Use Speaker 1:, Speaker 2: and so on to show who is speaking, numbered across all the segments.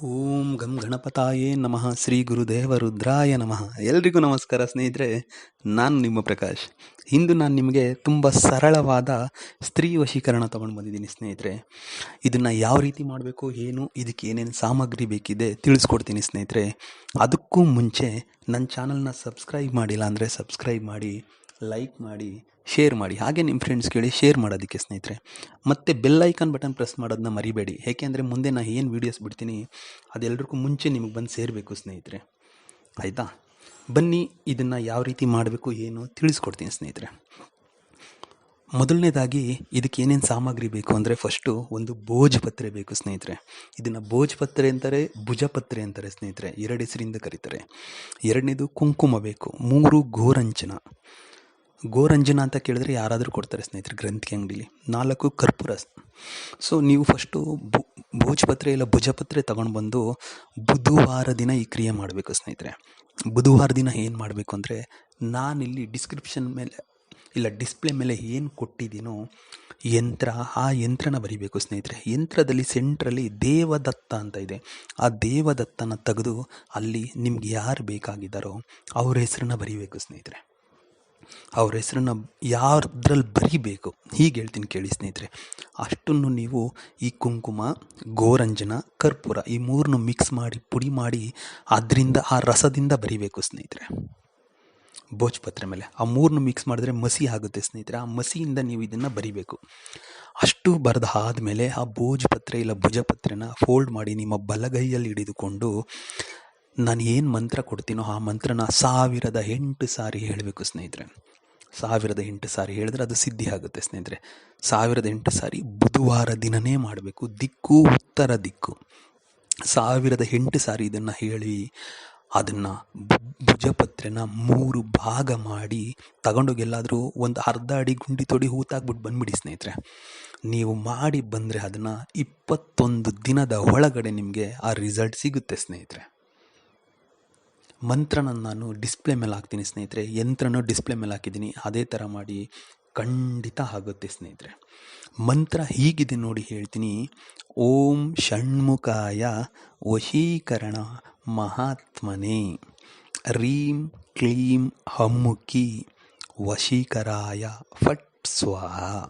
Speaker 1: ಓಂ ಗಂ ಗಣಪತಾಯೇ ನಮಃ. ಶ್ರೀ ಗುರುದೇವ ರುದ್ರಾಯ ನಮಃ. ಎಲ್ರಿಗೂ ನಮಸ್ಕಾರ ಸ್ನೇಹಿತರೆ, ನಾನು ನಿಮ್ಮ ಪ್ರಕಾಶ್. ಇಂದು ನಾನು ನಿಮಗೆ ತುಂಬ ಸರಳವಾದ ಸ್ತ್ರೀ ವಶೀಕರಣ ತೊಗೊಂಡು ಬಂದಿದ್ದೀನಿ ಸ್ನೇಹಿತರೆ. ಇದನ್ನು ಯಾವ ರೀತಿ ಮಾಡಬೇಕು, ಏನು, ಇದಕ್ಕೆ ಏನೇನು ಸಾಮಗ್ರಿ ಬೇಕಿದೆ ತಿಳಿಸ್ಕೊಡ್ತೀನಿ ಸ್ನೇಹಿತರೆ. ಅದಕ್ಕೂ ಮುಂಚೆ ನನ್ನ ಚಾನಲ್ನ ಸಬ್ಸ್ಕ್ರೈಬ್ ಮಾಡಿಲ್ಲ ಅಂದರೆ ಸಬ್ಸ್ಕ್ರೈಬ್ ಮಾಡಿ. ಲೈಕ್ ಮಾಡಿ ಶೇರ್ ಮಾಡಿ, ಹಾಗೆ ನಿಮ್ಮ ಫ್ರೆಂಡ್ಸ್ ಕೇಳಿ ಶೇರ್ ಮಾಡೋದಕ್ಕೆ ಸ್ನೇಹಿತರೆ. ಮತ್ತು ಬೆಲ್ ಐಕಾನ್ ಬಟನ್ ಪ್ರೆಸ್ ಮಾಡೋದನ್ನ ಮರಿಬೇಡಿ. ಏಕೆಂದರೆ ಮುಂದೆ ನಾನು ಏನು ವೀಡಿಯೋಸ್ ಬಿಡ್ತೀನಿ ಅದೆಲ್ಲರಿಗೂ ಮುಂಚೆ ನಿಮಗೆ ಬಂದು ಸೇರಬೇಕು ಸ್ನೇಹಿತರೆ. ಆಯಿತಾ? ಬನ್ನಿ ಇದನ್ನು ಯಾವ ರೀತಿ ಮಾಡಬೇಕು, ಏನು ತಿಳಿಸ್ಕೊಡ್ತೀನಿ ಸ್ನೇಹಿತರೆ. ಮೊದಲನೇದಾಗಿ ಇದಕ್ಕೆ ಏನೇನು ಸಾಮಗ್ರಿ ಬೇಕು ಅಂದರೆ ಫಸ್ಟು ಒಂದು ಭೋಜಪತ್ರೆ ಬೇಕು ಸ್ನೇಹಿತರೆ. ಇದನ್ನು ಭೋಜಪತ್ರೆ ಅಂತಾರೆ, ಭುಜಪತ್ರೆ ಅಂತಾರೆ ಸ್ನೇಹಿತರೆ. ಎರಡು ಹೆಸರಿಂದ ಕರೀತಾರೆ. ಎರಡನೇದು ಕುಂಕುಮ ಬೇಕು. ಮೂರು ಗೋರಂಚನ ಗೋರಂಜನ ಅಂತ ಕೇಳಿದ್ರೆ ಯಾರಾದರೂ ಕೊಡ್ತಾರೆ ಸ್ನೇಹಿತರೆ ಗ್ರಂಥಿ ಅಂಗಡಿಲಿ. ನಾಲ್ಕು ಕರ್ಪೂರ. ಸೊ ನೀವು ಫಸ್ಟು ಭೋಜಪತ್ರೆ ಇಲ್ಲ ಭುಜಪತ್ರೆ ತಗೊಂಡು ಬಂದು ಬುಧವಾರ ದಿನ ಈ ಕ್ರಿಯೆ ಮಾಡಬೇಕು ಸ್ನೇಹಿತರೆ. ಬುಧವಾರ ದಿನ ಏನು ಮಾಡಬೇಕು ಅಂದರೆ ನಾನಿಲ್ಲಿ ಡಿಸ್ಕ್ರಿಪ್ಷನ್ ಮೇಲೆ, ಇಲ್ಲ ಡಿಸ್ಪ್ಲೇ ಮೇಲೆ ಏನು ಕೊಟ್ಟಿದ್ದೀನೋ ಯಂತ್ರ, ಆ ಯಂತ್ರನ ಬರಿಬೇಕು ಸ್ನೇಹಿತರೆ. ಯಂತ್ರದಲ್ಲಿ ಸೆಂಟ್ರಲ್ಲಿ ದೇವದತ್ತ ಅಂತ ಇದೆ. ಆ ದೇವದತ್ತನ ತೆಗೆದು ಅಲ್ಲಿ ನಿಮ್ಗೆ ಯಾರು ಬೇಕಾಗಿದ್ದಾರೋ ಅವ್ರ ಹೆಸರನ್ನ ಬರೀಬೇಕು ಸ್ನೇಹಿತರೆ. ಅವ್ರ ಹೆಸರನ್ನ ಯಾರದ್ರಲ್ಲಿ ಬರಿಬೇಕು? ಹೀಗೆ ಹೇಳ್ತೀನಿ ಕೇಳಿ ಸ್ನೇಹಿತರೆ. ಅಷ್ಟನ್ನು ನೀವು ಈ ಕುಂಕುಮ, ಗೋರಂಜನ, ಕರ್ಪೂರ ಈ ಮೂರನ್ನು ಮಿಕ್ಸ್ ಮಾಡಿ, ಪುಡಿ ಮಾಡಿ ಅದರಿಂದ, ಆ ರಸದಿಂದ ಬರಿಬೇಕು ಸ್ನೇಹಿತರೆ. ಭೋಜಪತ್ರೆ ಮೇಲೆ. ಆ ಮೂರನ್ನು ಮಿಕ್ಸ್ ಮಾಡಿದ್ರೆ ಮಸಿ ಆಗುತ್ತೆ ಸ್ನೇಹಿತರೆ. ಆ ಮಸಿಯಿಂದ ನೀವು ಇದನ್ನು ಬರಿಬೇಕು. ಅಷ್ಟು ಬರೆದ ಆದಮೇಲೆ ಆ ಭೋಜಪತ್ರೆ ಇಲ್ಲ ಭುಜಪತ್ರೆನ ಫೋಲ್ಡ್ ಮಾಡಿ ನಿಮ್ಮ ಬಲಗೈಯಲ್ಲಿ ಹಿಡಿದುಕೊಂಡು ನಾನು ಏನು ಮಂತ್ರ ಕೊಡ್ತೀನೋ ಆ ಮಂತ್ರನ ಸಾವಿರದ ಎಂಟು ಸಾರಿ ಹೇಳಬೇಕು ಸ್ನೇಹಿತರೆ. ಸಾವಿರದ ಎಂಟು ಸಾರಿ ಹೇಳಿದ್ರೆ ಅದು ಸಿದ್ಧಿ ಆಗುತ್ತೆ ಸ್ನೇಹಿತರೆ. ಸಾವಿರದ ಎಂಟು ಸಾರಿ ಬುಧವಾರ ದಿನನೇ ಮಾಡಬೇಕು. ದಿಕ್ಕು, ಉತ್ತರ ದಿಕ್ಕು. ಸಾವಿರದ ಎಂಟು ಸಾರಿ ಇದನ್ನು ಹೇಳಿ ಅದನ್ನು ಭುಜಪತ್ರೆನ ಮೂರು ಭಾಗ ಮಾಡಿ ತಗೊಂಡೋಗಿ ಎಲ್ಲಾದರೂ ಒಂದು ಅರ್ಧ ಅಡಿ ಗುಂಡಿ ತೊಡಿ ಹೂತಾಕ್ಬಿಟ್ಟು ಬಂದ್ಬಿಡಿ ಸ್ನೇಹಿತರೆ. ನೀವು ಮಾಡಿ ಬಂದರೆ ಅದನ್ನು ಇಪ್ಪತ್ತೊಂದು ದಿನದ ಒಳಗಡೆ ನಿಮಗೆ ಆ ರಿಸಲ್ಟ್ ಸಿಗುತ್ತೆ ಸ್ನೇಹಿತರೆ. ಮಂತ್ರನ ನಾನು ಡಿಸ್ಪ್ಲೇ ಮೇಲೆ ಹಾಕ್ತೀನಿ ಸ್ನೇಹಿತರೆ, ಯಂತ್ರನ ಡಿಸ್ಪ್ಲೇ ಮೇಲೆ ಹಾಕಿದ್ದೀನಿ. ಅದೇ ಥರ ಮಾಡಿ ಖಂಡಿತ ಆಗುತ್ತೆ ಸ್ನೇಹಿತರೆ. ಮಂತ್ರ ಹೀಗಿದೆ ನೋಡಿ ಹೇಳ್ತೀನಿ. ಓಂ ಷಣ್ಮುಖಾಯ ವಶೀಕರಣ ಮಹಾತ್ಮನೇ. ರೀಂ ಕ್ಲೀಂ ಹಮ್ಮುಕಿ ವಶೀಕರಾಯ ಫಟ್ ಸ್ವಾಹ.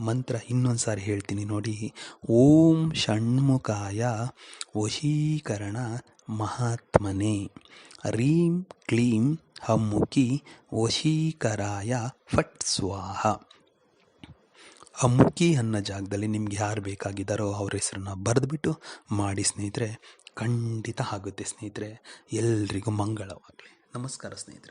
Speaker 1: ಮಂತ್ರ ಇನ್ನೊಂದು ಸಾರಿ ಹೇಳ್ತೀನಿ ನೋಡಿ. ಓಂ ಷಣ್ಮುಖಾಯ ವಶೀಕರಣ ಮಹಾತ್ಮನೆ. ರೀಂ ಕ್ಲೀಂ ಹಮ್ಮುಕಿ ವಶೀಕರಾಯ ಫಟ್ ಸ್ವಾಹ. ಅಮ್ಮುಕಿ ಅನ್ನೋ ಜಾಗದಲ್ಲಿ ನಿಮ್ಗೆ ಯಾರು ಬೇಕಾಗಿದ್ದಾರೋ ಅವ್ರ ಹೆಸರನ್ನ ಬರೆದ್ಬಿಟ್ಟು ಮಾಡಿ ಸ್ನೇಹಿತರೆ. ಖಂಡಿತ ಆಗುತ್ತೆ ಸ್ನೇಹಿತರೆ. ಎಲ್ರಿಗೂ ಮಂಗಳವಾಗಲಿ. ನಮಸ್ಕಾರ ಸ್ನೇಹಿತರೆ.